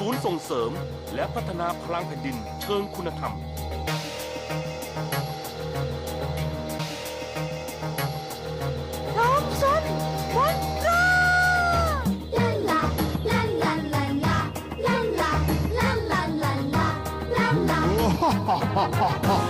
ศูนย์ส่งเสริม และพัฒนาพลังแผ่นดินเชิงคุณธรรมน้องซนมอนตรา La la la la la la la la la la la la la la พ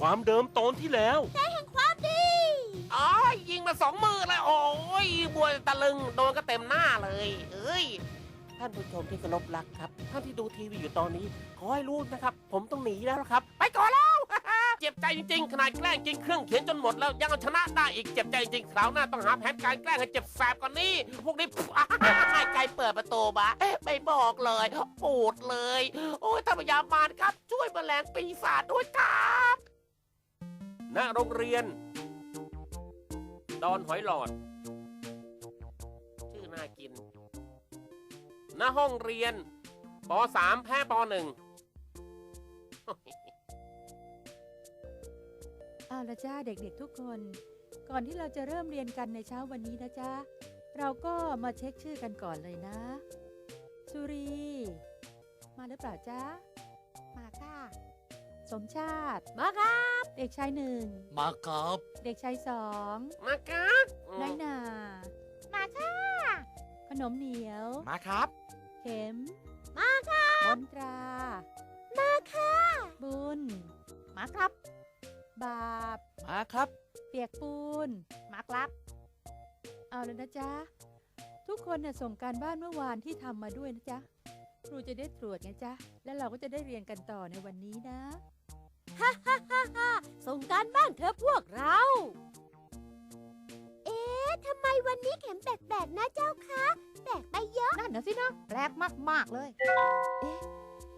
ความเดิมตอนที่แล้วความดี อ๋อยิงมาสองมือเลยโอ้ยบวยตะลึงโดนก็เต็มหน้าเลย เอ้ย ท่านผู้ชมที่เคารพรักครับ ท่านที่ดูทีวีอยู่ตอนนี้ ขอให้รู้นะครับ ผมต้องหนีแล้วนะครับ ไปก่อนแล้ว เจ็บใจจริงๆ ขนาดแกล้งจริงเครื่องเขียนจนหมดแล้วยังเอาชนะได้อีกเจ็บใจจริงคราวหน้าต้องหาแผนการแกล้งให้เจ็บแสบกว่านี้ พวกนี้ให้ใครเปิดประตูมาไม่บอกเลยปูดเลย โอ้ยท่านพยาบาลครับ ช่วยแมลงปีศาจด้วยครับ ณโรงเรียน ดอนหอยหลอด ชื่อน่ากิน ณห้องเรียนป .3 แพ้ป .1 เอาละจ้าเด็กๆทุกคน ก่อนที่เราจะเริ่มเรียนกันในเช้าวันนี้นะจ๊ะ เราก็มาเช็คชื่อกันก่อนเลยนะ สุรี มาหรือเปล่าจ๊ะ มาค่ะ สมชาติ มาครับ เด็กชายหนึ่ง มาครับ เด็กชายสอง มากะน้อยหนามาค่ะขนมเหนียว มาครับ เข็ม มาค่ะมนตรา มาค่ะบุญ มาครับ บาป มาครับ เปียกปูน มาครับ เอาแล้วนะจ๊ะ ทุกคนน่ะส่งการบ้านเมื่อวานที่ทำมาด้วยนะจ๊ะ ครูจะได้ตรวจไงจ๊ะ แล้วเราก็จะได้เรียนกันต่อในวันนี้นะ ฮ่าฮ่าฮ่าฮ่าส่งการบ้านเถอะพวกเรา เอ๊ะทำไมวันนี้เข็มแปลกๆนะเจ้าคะ แปลกไปเยอะ นั่นนะสินะ แปลกมาก ๆ เลย เอ๊ะ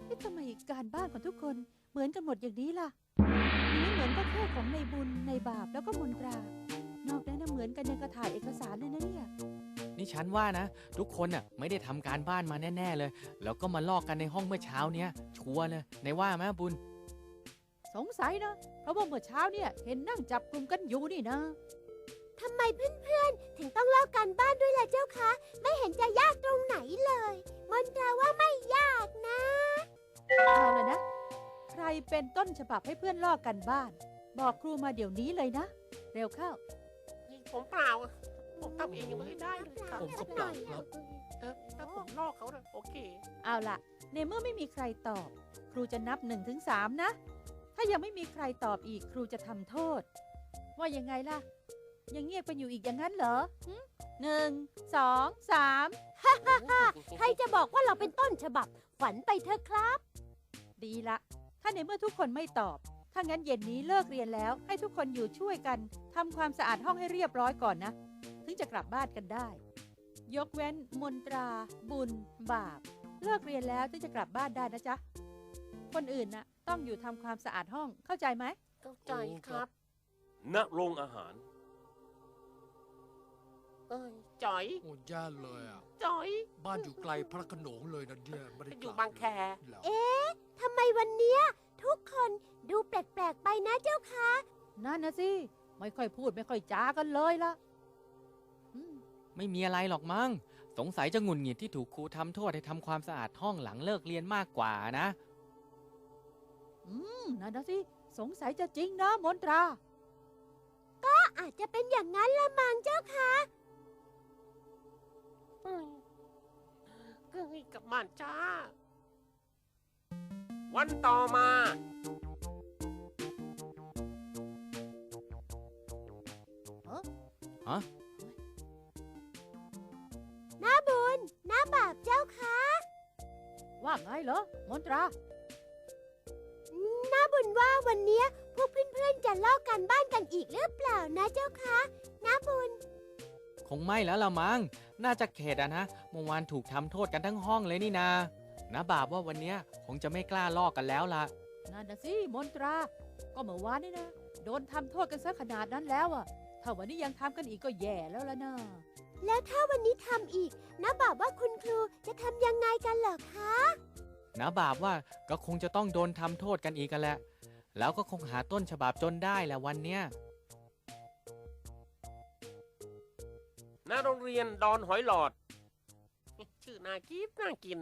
เอ๊ะทำไมการบ้านของทุกคนเหมือนกันหมดอย่างนี้ล่ะมันไม่เหมือนก็แค่ของในบุญในบาปแล้วก็มนตรา นอกนั้นนะเหมือนกันยังกระถ่ายเอกสารเลยนะเนี่ย นี่ฉันว่านะ ทุกคนน่ะไม่ได้ทำการบ้านมาแน่ ๆ เลย แล้วก็มาลอกกันในห้องเมื่อเช้าเนี้ยชัวร์เลยในว่าไหมบุญ สงสัยนะ เพราะว่าเมื่อเช้าเนี่ยเห็นนั่งจับกลุ่มกันอยู่นี่นะทำไมเพื่อนๆ ถึงต้องลอกการบ้านด้วยล่ะเจ้าคะ ไม่เห็นจะยากตรงไหนเลย มนตราว่าไม่ยากนะเอาเลยนะ ใครเป็นต้นฉบับให้เพื่อนลอกกันบ้าน บอกครูมาเดี๋ยวนี้เลยนะ เร็วเข้า ผมเปล่าผมทำเองยังไม่ได้เลยครับผมก็เปล่าครับ เออถ้าผมลอกเขานะโอเค เอาล่ะ ในเมื่อไม่มีใครตอบ ครูจะนับ1นถึงสนะ ถ้ายังไม่มีใครตอบอีกครูจะทำโทษ ว่ายังไงล่ะ ยังเงียบกันอยู่อีกอย่างนั้นเหรอหนึ่งสองสามใครจะบอกว่าเราเป็นต้นฉบับ ฝันไปเถอะครับ ดีละ ถ้าในเมื่อทุกคนไม่ตอบ ถ้างั้นเย็นนี้เลิกเรียนแล้ว ให้ทุกคนอยู่ช่วยกันทำความสะอาดห้องให้เรียบร้อยก่อนนะ ถึงจะกลับบ้านกันได้ ยกเว้น มนตรา บุญ บาป เลิกเรียนแล้วถึงจะกลับบ้านได้นะจ๊ะ คนอื่นน่ะ ต้องอยู่ทำความสะอาดห้องเข้าใจไหม เข้าใจครับ ณโรงอาหาร เอ้ยจ๋อยโอ้แย่เลยอะ จ๋อยบ้านอยู่ไกลพระโขนงเลยนะเนี่ยไม่ได้อยู่กลับางแคแล้วเอ๊ะทำไมวันเนี้ยทุกคนดูแปลกๆไปนะเจ้าคะนั่นนะสิ ไม่ค่อยพูดไม่ค่อยจากันเลยละอืมไม่มีอะไรหรอกมั้ง สงสัยจะหงุนหงิดที่ถูกครูทำโทษให้ทำความสะอาดห้องหลังเลิกเรียนมากกว่านะ อืมนั่นนะสิ สงสัยจะจริงนะมนตราอาจจะเป็นอย่างนั้นละมังเจ้าคะเอ้ยบ้านจ้า วันต่อมาน้าบุญน้าบาปเจ้าคะ ว่าไงเหรอ มนตรา น้าบุญว่าวันเนี้ยพวกเพื่อนๆจะลอกกันบ้านกันอีกหรือเปล่านะเจ้าคะน้าบุญ คงไม่แล้วละมั้งน่าจะเข็ดอะนะเมื่อวานถูกทำโทษกันทั้งห้องเลยนี่นานะบาปว่าวันเนี้ยคงจะไม่กล้าลอกกันแล้วล่ะนั่นนะสิมนตรา ก็เมื่อวานนี่นะ โดนทำโทษกันซะขนาดนั้นแล้วอะถ้าวันนี้ยังทำกันอีกก็แย่แล้วล่ะนะแล้วถ้าวันนี้ทำอีกน้าบาปว่าคุณครูจะทำยังไงกันเหรอคะ นะบาปว่าก็คงจะต้องโดนทำโทษกันอีกกันแหละ แล้วก็คงหาต้นฉบับจนได้แหละวันเนี้ยณโรงเรียนดอนหอยหลอด ชื่อน่ากินน่ากิน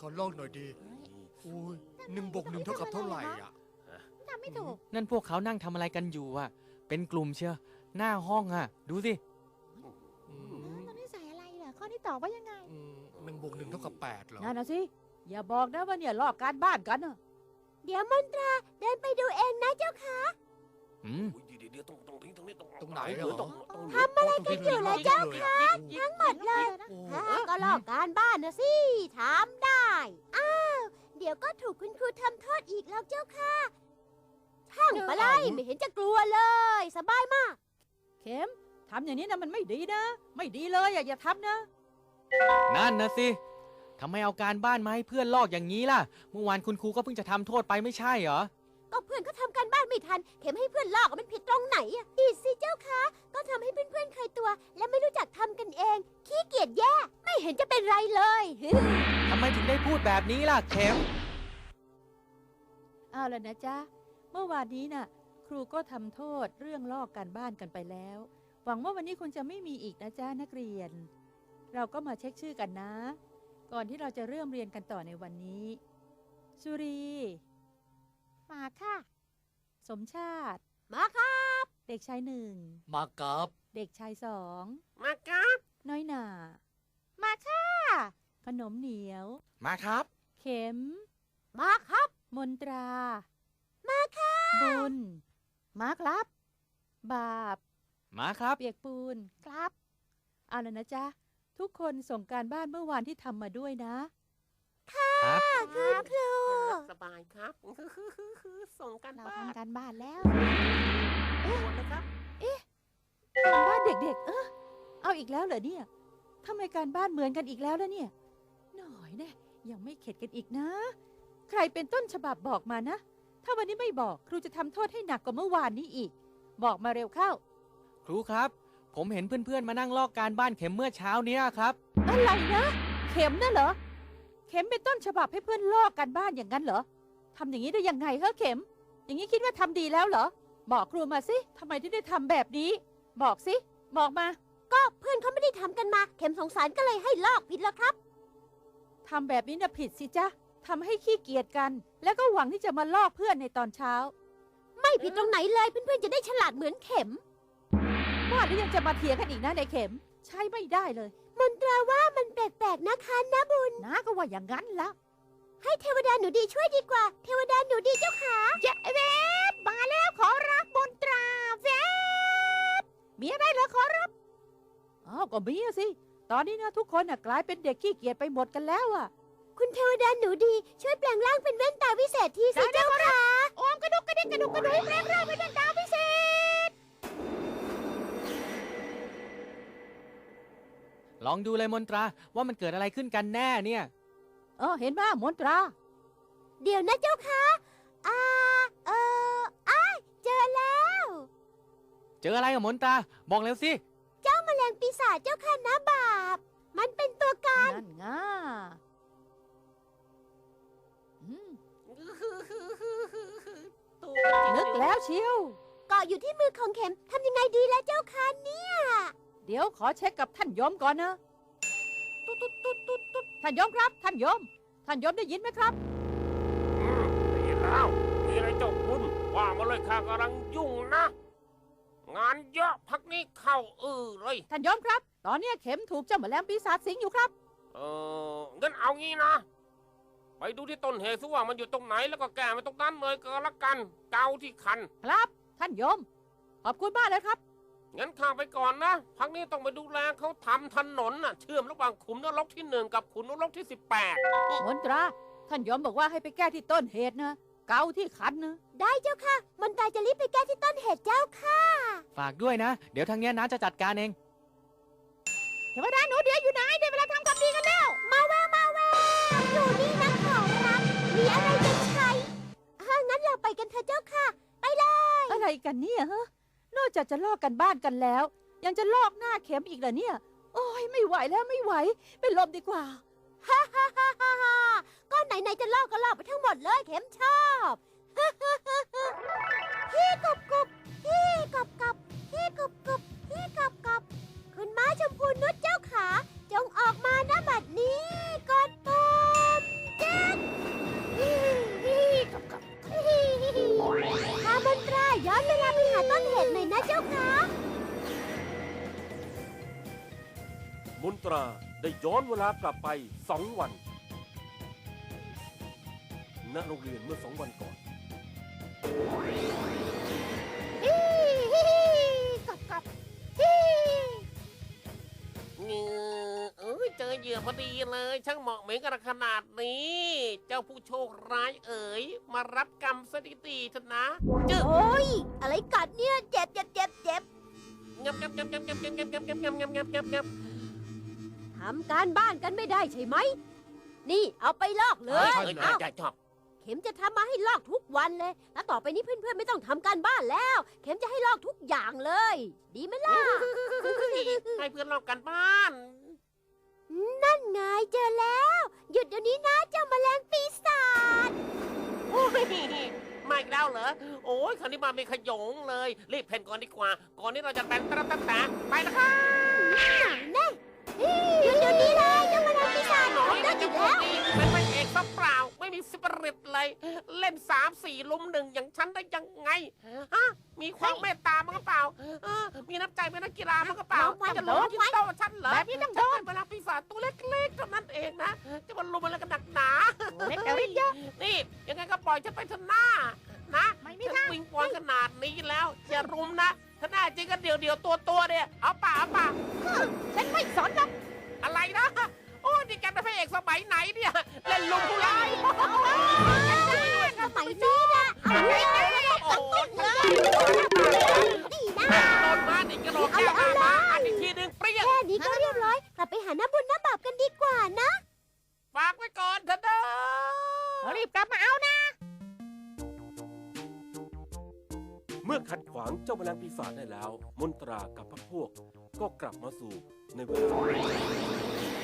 ขอลอกหน่อยดีโอ้ยหนึ่งบวกหนึ่งเท่ากับเท่าไหร่อะทำไม่ถูก นั่นพวกเขานั่งทำอะไรกันอยู่อะเป็นกลุ่มเชียวหน้าห้องอะดูสิ ตอบว่ายังไงอืมหนึ่งบวกหนึ่งเท่ากับแปดเหรอ นั่นนะสิ อย่าบอกนะว่าเนี่ยลอกการบ้านกันนะเดี๋ยวมนตราเดินไปดูเองนะเจ้าค่ะอืม อุ๊ยเดี๋ยวเดี๋ยวตรงตรงนี้ตรงนี้ตรงตรงไหนเอเหรออตรงตรงทำอะไรกันอยู่ล่ะเจ้าคะทั้งหมดเลยโอ้ฮะก็ลอกการบ้านนะสิทำได้ อ้าว เดี๋ยวก็ถูกคุณครูทำโทษอีกแล้วเจ้าค่ะช่างปะไลไม่เห็นจะกลัวเลย สบายมาก เข็มทำอย่างนี้นะมันไม่ดีนะ ไม่ดีเลยอะอย่าทำนะ นั่นนะสิทำไมเอาการบ้านมาให้เพื่อนลอกอย่างนี้ล่ะ เมื่อวานคุณครูก็เพิ่งจะทำโทษไปไม่ใช่เหรอ ก็เพื่อนเขาทำการบ้านไม่ทัน เข็มให้เพื่อนลอกมันผิดตรงไหนอะดีสิเจ้าคะก็ทำให้เพื่อนๆเคยตัว และไม่รู้จักทำกันเอง ขี้เกียจแย่ ไม่เห็นจะเป็นไรเลย ทำไมถึงได้พูดแบบนี้ล่ะเข็ม เอาแล้วนะจ๊ะ เมื่อวานนี้น่ะ ครูก็ทำโทษเรื่องลอกการบ้านกันไปแล้ว หวังว่าวันนี้คงจะไม่มีอีกนะจ๊ะนักเรียน เราก็มาเช็คชื่อกันนะ ก่อนที่เราจะเริ่มเรียนกันต่อในวันนี้ สุรี มาค่ะ สมชาติ มาค่ะเด็กชายหนึ่ง มากับเด็กชายสอง มาครับ น้อยหนา มาค่ะ ขนมเหนียว มาครับ เข็ม มาครับ มนตรา มาค่ะ บุญ มาครับ บาป มาครับ เปียกปูน ครับ เอาแล้วนะจ๊ะ ทุกคนส่งการบ้านเมื่อวานที่ทำมาด้วยนะ ครับ คุณครูสบายครับส่งกันเราบ้านทำการบ้านแล้วโอ้นะครับ การบ้านเด็กๆ เออเอาอีกแล้วเหรอเนี่ยทำไมการบ้านเหมือนกันอีกแล้วล่ะเนี่ย หน่อยแน่ยังไม่เข็ดกันอีกนะ ใครเป็นต้นฉบับบอกมานะ ถ้าวันนี้ไม่บอกครูจะทำโทษให้หนักกว่าเมื่อวานนี้อีก บอกมาเร็วเข้า ครูครับ ผมเห็นเพื่อนๆมานั่งลอกการบ้านเข็มเมื่อเช้าเนี้ยครับ อะไรนะ เข็มน่ะเหรอ เข็มเป็นต้นฉบับให้เพื่อนลอกกันบ้านอย่างนั้นเหรอทำอย่างนี้ได้ยังไงเหรอเข็ม อย่างนี้คิดว่าทำดีแล้วเหรอ บอกครูมาสิทำไมถึงได้ทำแบบนี้ บอกสิ บอกมา ก็เพื่อนเขาไม่ได้ทำกันมา เข็มสงสารก็เลยให้ลอกผิดแล้วครับ ทำแบบนี้นะผิดสิจ๊ะทำให้ขี้เกียจกัน แล้วก็หวังที่จะมาลอกเพื่อนในตอนเช้า ไม่ผิดตรงไหนเลยเพื่อนๆจะได้ฉลาดเหมือนเข็ม ว่าแล้วยังจะมาเถียงกันอีกนะในเข็ม ใช่ไม่ได้เลย มนตราว่ามันแปลกๆนะคะนะบุญน้าก็ว่าอย่างนั้นละให้เทวดาหนูดีช่วยดีกว่า เทวดาหนูดีเจ้าขาเจ๊เวบมาแล้วขอรับมนตราเวบมีอะไรเหรอขอรับอ้าวก็มีอะสิ ตอนนี้นะทุกคนน่ะกลายเป็นเด็กขี้เกียจไปหมดกันแล้วอะคุณเทวดาหนูดีช่วยแปลงร่างเป็นแว่นตาวิเศษทีสิเจ้าขาโอมกระดุกกระดิกกระดุกกระดุกแรงร่างเป็นดาวพิเศษ ลองดูเลยมนตราว่ามันเกิดอะไรขึ้นกันแน่เนี่ย เออเห็นไหมมนตรา เดี๋ยวนะเจ้าขาอ่าเอออ้ายเจอแล้ว เจออะไรกับมนตราบอกแล้วสิแมลงปีศาจเจ้าค่ะนะบาป มันเป็นตัวการนั่นง่าอืมตัวนึกแล้วเชียว เกาะอยู่ที่มือของเข็มทำยังไงดีแล้วเจ้าค่ะเนี่ย เดี๋ยวขอเช็คกับท่านยมก่อนนะตุ๊ดตุ๊ดตุ๊ดตุ๊ดตุ๊ดท่านยมครับ ท่านยม ท่านยมได้ยินไหมครับ อืมได้ยินแล้วมีอะไรเจ้าคุณว่ามาเลยข้ากำลังยุ่งนะโอ้งานเยอะพักนี้เข้าอือเลย ท่านยมครับ ตอนเนี้ยเข็มถูกเจ้าแมลงปีศาจสิงอยู่ครับ เอองั้นเอางี้นะ ไปดูที่ต้นเหตุซิว่ามันอยู่ตรงไหนแล้วก็แก้มันตรงนั้นเลยก็แล้วกัน เกาที่คัน ครับ ท่านยม ขอบคุณมากเลยครับ งั้นข้าไปก่อนนะพักนี้ต้องไปดูแลเขาทำถนนน่ะ เชื่อมระหว่างขุมนรกที่หนึ่งกับขุมนรกที่สิบแปดมนตรา ท่านยมบอกว่าให้ไปแก้ที่ต้นเหตุนะ เกาที่คันนะได้เจ้าค่ะ มนตราจะรีบไปแก้ที่ต้นเหตุเจ้าค่ะฝากด้วยนะ เดี๋ยวทางเนี้ยนะจะจัดการเอง เทวดาหนูเดียวอยู่ไหนได้เวลาทำความดีกันแล้ว มาแววมาแววอยู่นี่นะขอรับมีอะไรจะใช้อ่างั้นเราไปกันเถอะเจ้าค่ะ ไปเลย อะไรกันเนี่ยฮะ นอกจากจะลอกกันบ้านกันแล้ว ยังจะลอกหน้าเข็มอีกเหรอเนี่ย โอ้ยไม่ไหวแล้วไม่ไหว เป็นลมดีกว่าฮ่าฮ่าฮ่าฮ่าก็ไหนไหนๆจะลอกก็ลอกไปทั้งหมดเลยเข็มชอบฮ่าฮ่าฮ่า ได้ย้อนเวลากลับไปสองวัน ณโรงเรียนเมื่อสองวันก่อนฮีฮีฮีกบกับฮีเงือเอ้ยเจอเหยื่อพอดีเลย ช่างเหมาะเหมือนกันขนาดนี้ เจ้าผู้โชคร้ายเอ๋ย มารับกรรมสถิติเถอะนะจึ๊กโอ้ย อะไรกัดเนี่ย เจ็บเจ็บเจ็บเจ็บ งับงับงับงับงับงับงับงับงับงับงับงับงับงับ ทำการบ้านกันไม่ได้ใช่ไหม นี่เอาไปลอกเลเฮ้ยยเฮ้ยเอาใจชอบเข็มจะทำมาให้ลอกทุกวันเลย แล้วต่อไปนี้เพื่อนๆไม่ต้องทำการบ้านแล้ว เข็มจะให้ลอกทุกอย่างเลย ดีไหมล่ะ ให้เพื่อนลอกกันบ้าน นั่นไงเจอแล้ว หยุดเดี๋ยวนี้นะเจ้าแมลงปีศาจ โอ้ยมาอีกแล้วเหรอ โอ้ยคราวนี้มาเป็นขโยงเลย รีบเพ่นก่อนดีกว่า ก่อนที่เราจะแต่งตระตั้งแต่ไปนะครับแน่ เลยเล่นสามสี่ลุมหนึ่งอย่างฉันได้ยังไงฮะมีความเมตตามั้งเปล่าเออมีน้ำใจเป็นนักกีฬามั้งเปล่าจะลงยิงโต้ฉันเหรอแบบนี้ต้องโดนฉัเป็เวลาปีศาจตัวเล็กๆเท่านั้นเองนะจะมาลุมอะไรกันหนักหนาเล็กแต่ฤทธิ์เยอะนี่ยังไงก็ปล่อยฉันไปเถอะหน้านะไม่มีฉันทางวิงวอนขนาดนี้แล้วอย่ารุมนะถ้าแน่จริงก็เดี่ยวเดียวตัวตัวๆเนี่ยเอาป่าเอาป่าฉันไม่สนหรอกอะไรนะโอ้ย นี่แกเป็นพระเอกสมัยไหนเนี่ยเล่นลุมผู้ร้ายสมัยนี้นะเอาเลยโอ้โหนี่นะโดนมาดิกระโดดแก้หน้ามาอันอีกทีหนึ่งเปรี้ยงแค่นี้ก็เรียบร้อย กลับไปหาน้ำบุญน้ำบาปกันดีกว่านะ ฝากไว้ก่อนเถอะเด้อรีบกลับมาเอานะ เมื่อขัดขวางเจ้าแมลงปีศาจได้แล้ว มนตรากับพรรคพวกก็กลับมาสู่ในเวลา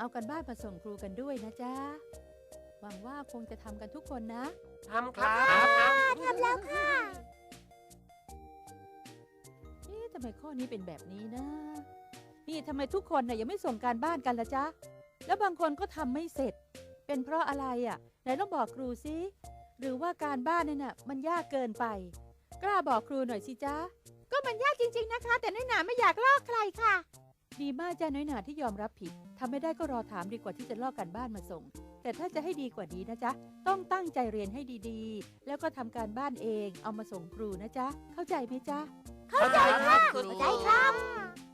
เอากันบ้านมาส่งครูกันด้วยนะจ๊ะ หวังว่าคงจะทำกันทุกคนนะ ทำครับทำแล้วค่ะ เอ๊ะทำไมข้อนี้เป็นแบบนี้นะ นี่ทำไมทุกคนน่ะยังไม่ส่งการบ้านกันละจ๊ะ แล้วบางคนก็ทำไม่เสร็จ เป็นเพราะอะไรอะ ไหนลองบอกครูสิหรือว่าการบ้านเนี่ยน่ะมันยากเกินไป กล้าบอกครูหน่อยสิจ๊ะ ก็มันยากจริง ๆนะคะ แต่น้อยหนาไม่อยากลอกใครค่ะ ดีมากจ้าน้อยหนาที่ยอมรับผิดทำไม่ได้ก็รอถามดีกว่าที่จะลอกการบ้านมาส่ง แต่ถ้าจะให้ดีกว่านี้นะจ๊ะ ต้องตั้งใจเรียนให้ดีๆ แล้วก็ทำการบ้านเอง เอามาส่งครูนะจ๊ะ เข้าใจไหมจ๊ะ เข้าใจค่ะเข้าเข้าใจใจคครัรับบ